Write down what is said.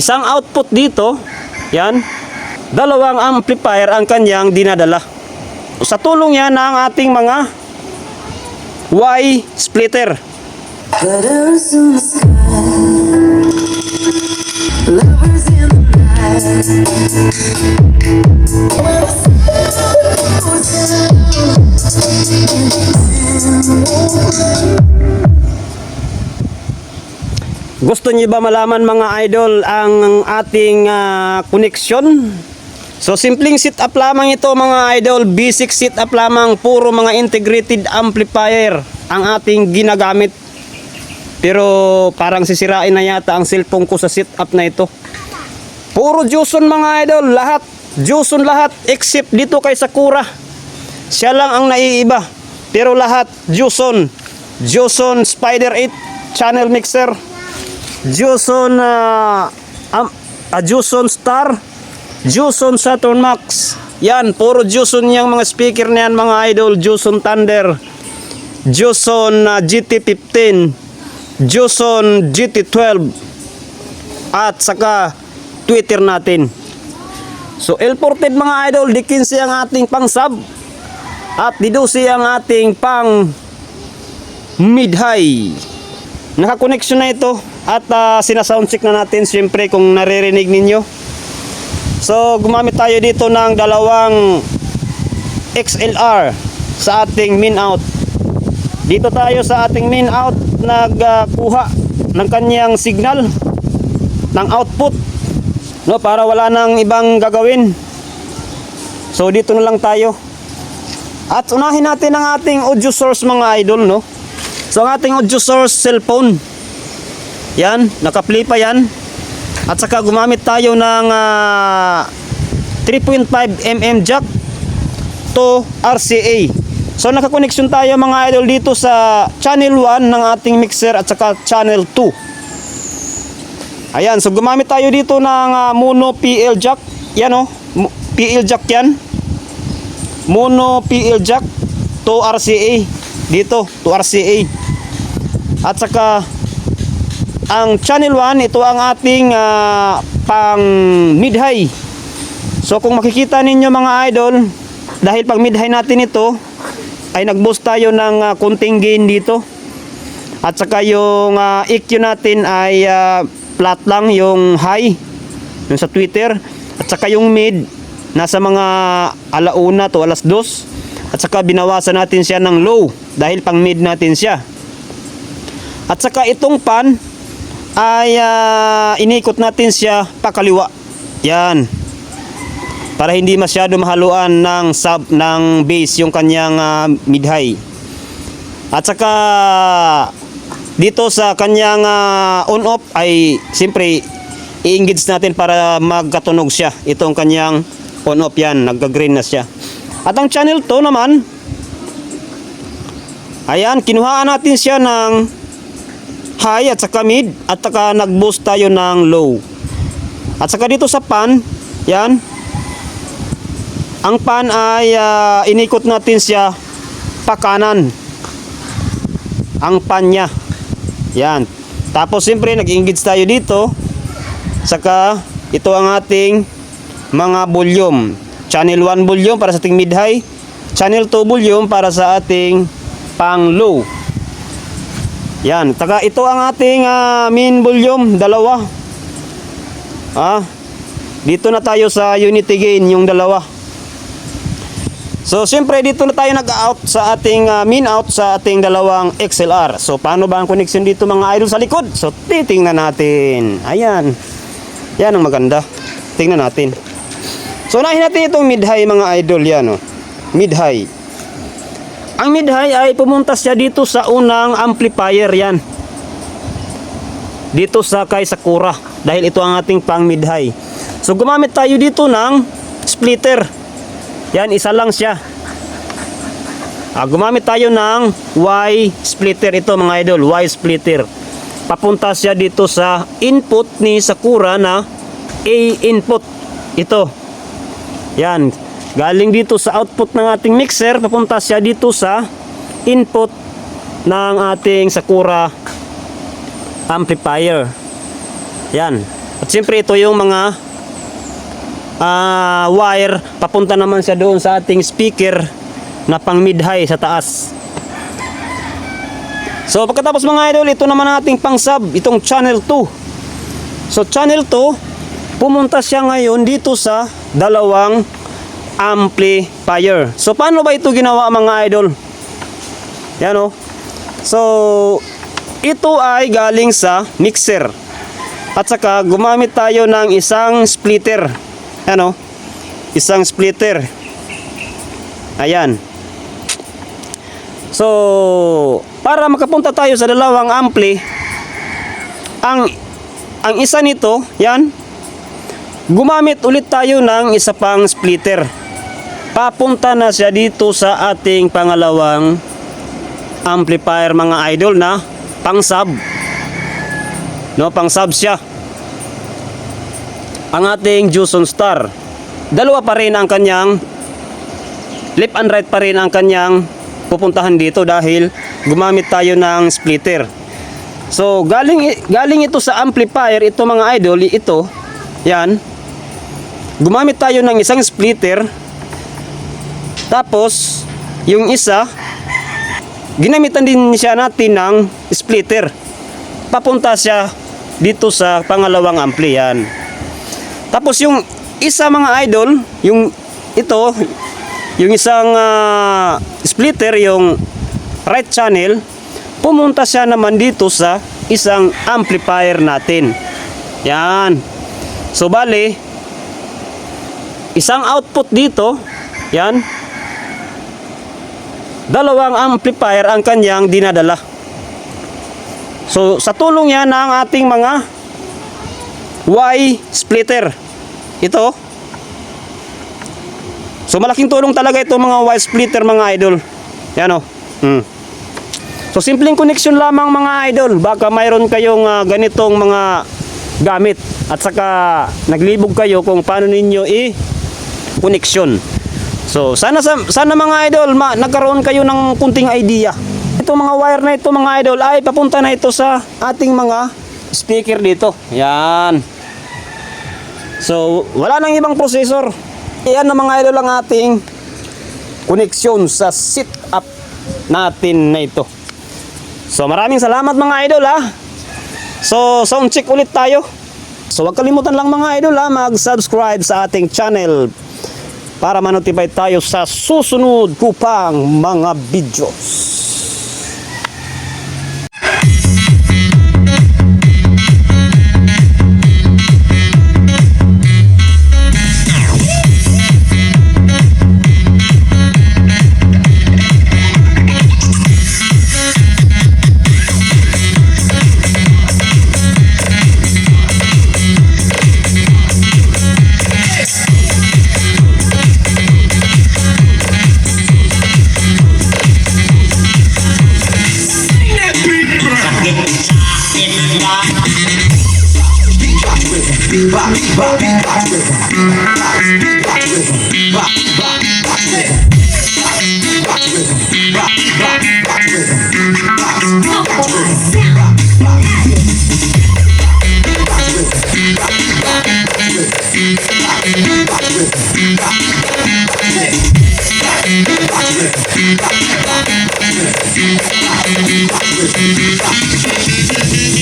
isang output dito, yan, dalawang amplifier ang kanyang dinadala. Sa tulong yan ng ating mga Y splitter. Lovers in the night. Gusto niyo ba malaman mga idol ang ating ah, connection? So simpleng setup lamang ito mga idol, basic setup lamang, puro mga integrated amplifier ang ating ginagamit. Pero parang sisirain na yata ang cellphone ko sa setup na ito. Puro Juson mga idol, lahat. Juson lahat except dito kay Sakura. Siya lang ang naiiba. Pero lahat Juson. Juson Spider 8 channel mixer. Juson uh, um, uh, Juson Star. Juson Saturn Max. Yan, puro Juson yung mga speaker na yan mga idol. Juson Thunder. Juson uh, GT15. Juson GT12 at saka Twitter natin. So L-ported mga idol, di 15 ang ating pang sub at di 12 ang ating pang mid high. Naka-connection na ito at uh, sina-sound check na natin siyempre kung naririnig ninyo. So gumamit tayo dito ng dalawang XLR sa ating min out. Dito tayo sa ating min out nagkuha ng kanyang signal ng output no para wala nang ibang gagawin. So dito na lang tayo. At unahin natin ang ating audio source mga idol no. So ang ating audio source cellphone. Yan, naka-play pa yan. At saka gumamit tayo ng ah, 3.5 mm jack to RCA. So nakakoneksyon tayo mga idol dito sa channel 1 ng ating mixer at saka channel 2. Ayan, so gumamit tayo dito ng ah, mono PL jack. Yan oh, mo- PL jack yan. Mono PL jack to RCA. Dito, to RCA. At saka ang channel 1, ito ang ating ah, pang mid-high. So kung makikita ninyo mga idol, dahil pag mid-high natin ito, ay nag-boost tayo ng ah, konting gain dito. At saka yung ah, EQ natin ay ah, flat lang yung high yung sa Twitter. At saka yung mid nasa mga alauna to alas dos. At saka binawasan natin siya ng low dahil pang mid natin siya. At saka itong pan ay ah, inikot natin siya pakaliwa. Yan. Para hindi masyado mahaluan ng sub ng base yung kanyang ah, mid-high. At saka dito sa kanyang ah, on-off ay siyempre i-engage natin para magkatunog siya. Itong kanyang on-off yan, nagga-green na siya. At ang channel 2 naman, ayan, kinuhaan natin siya ng high at saka mid at saka nag-boost tayo ng low. At saka dito sa pan, yan. Ang pan ay ah, inikot natin siya pa kanan. Ang pan niya. Yan. Tapos siyempre nag-engage tayo dito. Saka ito ang ating mga volume. Channel 1 volume para sa ating mid high. Channel 2 volume para sa ating pang low. Yan, taka ito ang ating ah, main volume, dalawa. Ah. Dito na tayo sa unity gain yung dalawa. So, siyempre dito na tayo nag-out sa ating ah, min out sa ating dalawang XLR. So, paano ba ang connection dito mga idol sa likod? So, titingnan natin. Ayan. Yan ang maganda. Tingnan natin. So, unahin natin itong mid-high mga idol. Yan oh. Mid-high. Ang mid-high ay pumunta siya dito sa unang amplifier yan. Dito sa kay Sakura. Dahil ito ang ating pang mid-high. So gumamit tayo dito ng splitter. Yan, isa lang siya. Ah, gumamit tayo ng Y splitter ito mga idol, Y splitter. Papunta siya dito sa input ni Sakura na A input. Ito. Yan. Galing dito sa output ng ating mixer, papunta siya dito sa input ng ating Sakura amplifier. Yan. At siyempre ito yung mga ah, wire papunta naman siya doon sa ating speaker na pang mid-high sa taas. So pagkatapos mga idol, ito naman ating pang sub, itong channel 2. So channel 2, pumunta siya ngayon dito sa dalawang amplifier. So paano ba ito ginawa mga idol? Yan o. So ito ay galing sa mixer. At saka gumamit tayo ng isang splitter. Ano? Isang splitter. Ayan. So, para makapunta tayo sa dalawang ampli, ang ang isa nito, yan, gumamit ulit tayo ng isa pang splitter. Papunta na siya dito sa ating pangalawang amplifier mga idol na pang sub. No, pang sub siya. Ang ating Juson Star. Dalawa pa rin ang kanyang left and right pa rin ang kanyang pupuntahan dito dahil gumamit tayo ng splitter. So, galing galing ito sa amplifier, ito mga idol, ito. Yan. Gumamit tayo ng isang splitter. Tapos, yung isa, ginamitan din siya natin ng splitter. Papunta siya dito sa pangalawang ampli yan. Tapos yung isa mga idol, yung ito, yung isang ah, splitter, yung right channel, pumunta siya naman dito sa isang amplifier natin. Yan. So bali, isang output dito, yan, dalawang amplifier ang kanyang dinadala. So sa tulong yan ng ating mga Y splitter. Ito. So malaking tulong talaga ito mga Y splitter mga idol. Yan o. Hmm. So simpleng connection lamang mga idol. Baka mayroon kayong ah, ganitong mga gamit at saka naglibog kayo kung paano ninyo i connection. So sana sa- sana mga idol ma, nagkaroon kayo ng kunting idea. Ito mga wire na ito mga idol ay papunta na ito sa ating mga speaker dito. Yan. So wala nang ibang processor. Yan na mga idol ang ating connection sa sit up natin na ito. So maraming salamat mga idol ha. So sound check ulit tayo. So huwag kalimutan lang mga idol ha, mag-subscribe sa ating channel para ma-notify tayo sa susunod ko pang mga videos. Thank you. rhythm. Rhythm. Rhythm. Rhythm. Rhythm. Rhythm. Rhythm. Rhythm. Rhythm. Rhythm.